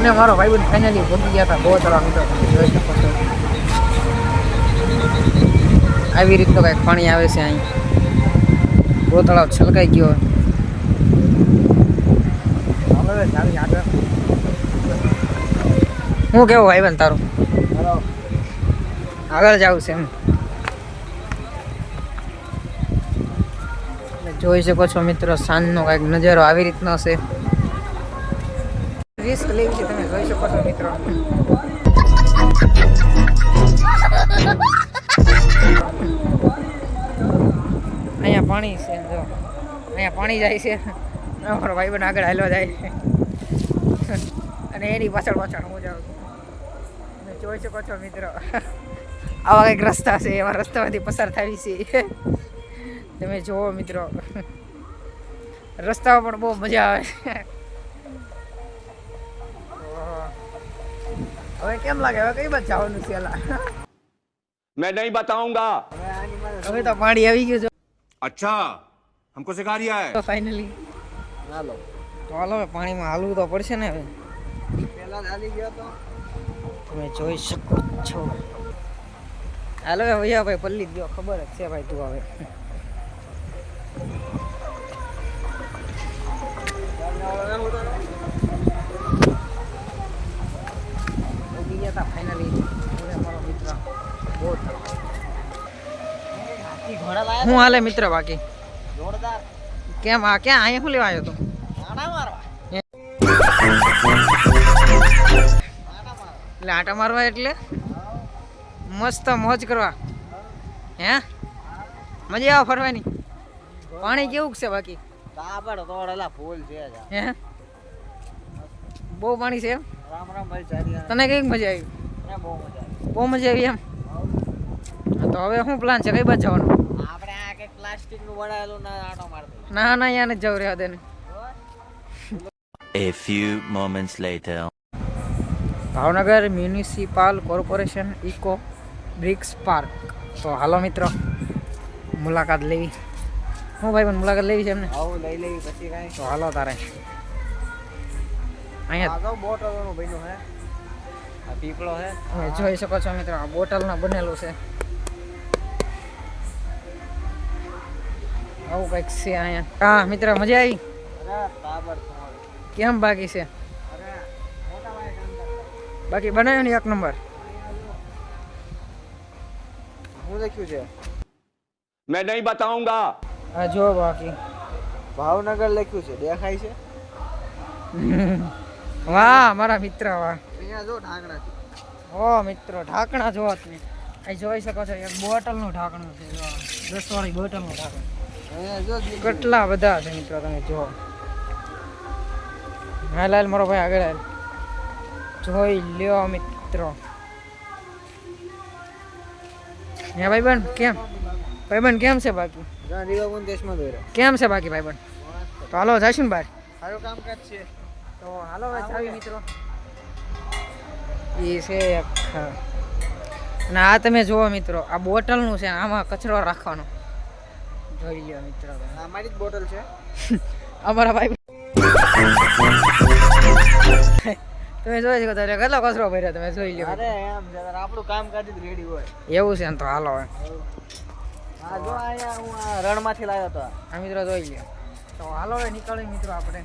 હું ને મારો ભાઈ ફાઇનલી પહોંચી ગયા હતા. બહુ તળાવ મિત્રો જોઈ શકો છો. આવી રીતનું કાંઈક પાણી આવે છે અહીં. બહુ તળાવ છલકાઈ ગયો હું કેવો ભાઈ તારું? આગળ જવું છે એમ. જોઈ શકો છો મિત્રો સાંજનો કાંઈક નજારો આવી રીતનો છે. રિસ્ક લેવી છે તમે જોઈ શકો છો મિત્રો અહીંયા પાણી છે, જો. અહીંયા પાણી જાય છે. અમારો ભાઈ બન આગળ હાલવા જાય છે. અને એની પાછળ પાછળ હું જાઉં છું. તમે જોઈ શકો છો, મિત્રો. આવા કંઈક રસ્તા છે, એવા રસ્તામાંથી પસાર થાય છે. તમે જુઓ, મિત્રો. રસ્તામાં પણ બહુ મજા આવે હવે કેમ લાગે હવે કઈ બાજુ જવાનું છે એલા मैं नहीं बताऊंगा હવે તો પાણી આવી ગયું છે अच्छा हमको सिखा रिया है તો ફાઇનલી હાલો તો હાલો હવે પાણીમાં હાલવું તો પડશે ને હવે પેલા ચાલી ગયો તો તમે જોઈ શકો છો હાલો હવે ભૈયા ભાઈ પલ્લી જ ગયો ખબર જ છે ભાઈ તું હવે ઉગી ગયા હતા ફાઇનલી મારો મિત્ર. બહુ હું હાલે મિત્ર બાકી? જોરદાર. કેમ આ ક્યાં? અહીંયા શું લેવા આવ્યો તો? એટલે આટા મારવા એટલે? મસ્ત મોજ કરવા. હે? મજા આવે ફરવાની. પાણી કેવું છે બાકી? કાપડ તોડેલા ફૂલ છે હે? બહુ પાણી છે એમ? તને કંઈક મજા આવી? બહુ મજા આવી. બહુ મજા આવી એમ? તો હવે શું પ્લાન છે? કઈ બાજુ જવાનું? આપણે આ કંઈક પ્લાસ્ટિકનું ના આટો મારતો ના ના જવ રહેવા દે A few moments later. Bhavnagar municipal corporation eco bricks park. તો હાલો મિત્રો મુલાકાત લેવી. હું ભાઈ પણ મુલાકાત લેવી છે એમને? આવું લઈ લેવી પછી કાંઈ. તો હાલો તારે. અહીંયા બોટલનું બન્યું હે. આ પીપળો હે. જોઈ શકો છો મિત્રો આ બોટલના બનેલો છે. આવું કંઈક છે અહીંયા. હા મિત્ર મજા આવી? કેમ બાકી છે? બાકી બનાવ્યો ને એક નંબર. હું લખ્યું છે? મેં નહીં બતાઉંગા હા જો બાકી. ભાવનગર લખ્યું છે. દેખાય છે? વાહ મારા મિત્ર વાહ. અહીંયા જો ઓ મિત્રો ઢાંકણા જોવા તમે. અહીં જોઈ શકો છો એક બોટલનું ઢાંકણું છે. જો દસ વાળી બોટલનું ઢાંકણું. કેટલા બધા છે મિત્રો તમે જુઓ. હા લાલ મારો ભાઈ આગળ હાલ. જોઈ લ્યો મિત્રો. હે ભાઈબંધ કેમ? ભાઈબંધ કેમ છે બાકી? કેમ છે બાકી ભાઈબંધ? તો હાલો જઈશું ને બહાર. સારું કામકાજ છે. તો હાલો હવે ચાવી મિત્રો. એ છે એક અને આ તમે જુઓ મિત્રો આ બોટલનું છે આમાં કચરો રાખવાનો. જોઈ લ્યો મિત્રો. જ બોટલ છે. અમારા ભાઈ તમે જોઈ શકો તમે કેટલો કચરો ભર્યો તમે જોઈ લો અરે એમ આપણું કામ કાઢી રેડી હોય. એવું છે ને તો હાલો હવે. હા જો અહીંયા હું રણમાંથી લાવ્યો હતો. આ મિત્રો જોઈ લ્યો. તો હાલો હવે નીકળી મિત્રો આપણે.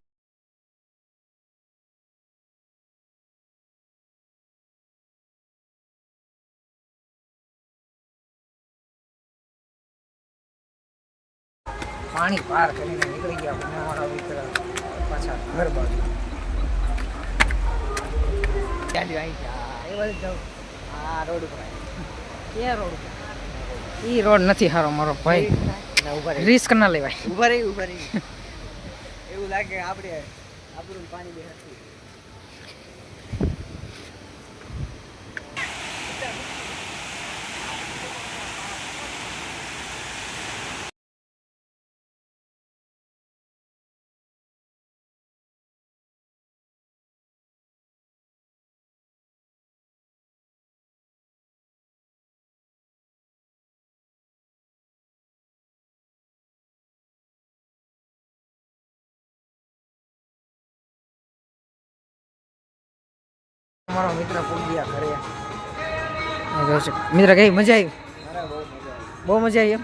પાણી પાર કરીને નીકળી ગયા અમારા મિત્ર પાછા ઘર બાજુ. ચાલ્યું અહીં એ બાજુ જાઉં. આ રોડ ઉપર ક્યાં રોડ ઈ રોડ નથી સારો મારો ભાઈ. રિસ્ક ના લેવાય. ઊભા રહી ઊભા રહી. એવું લાગે આપણે આપણું પાણી બે હતું મારો મિત્ર પૂગ્યા ઘરે. મિત્ર કઈ મજા આવી? બહુ મજા આવી. એમ?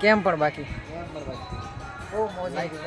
કેમ પણ બાકી? બહુ મોજ આવી.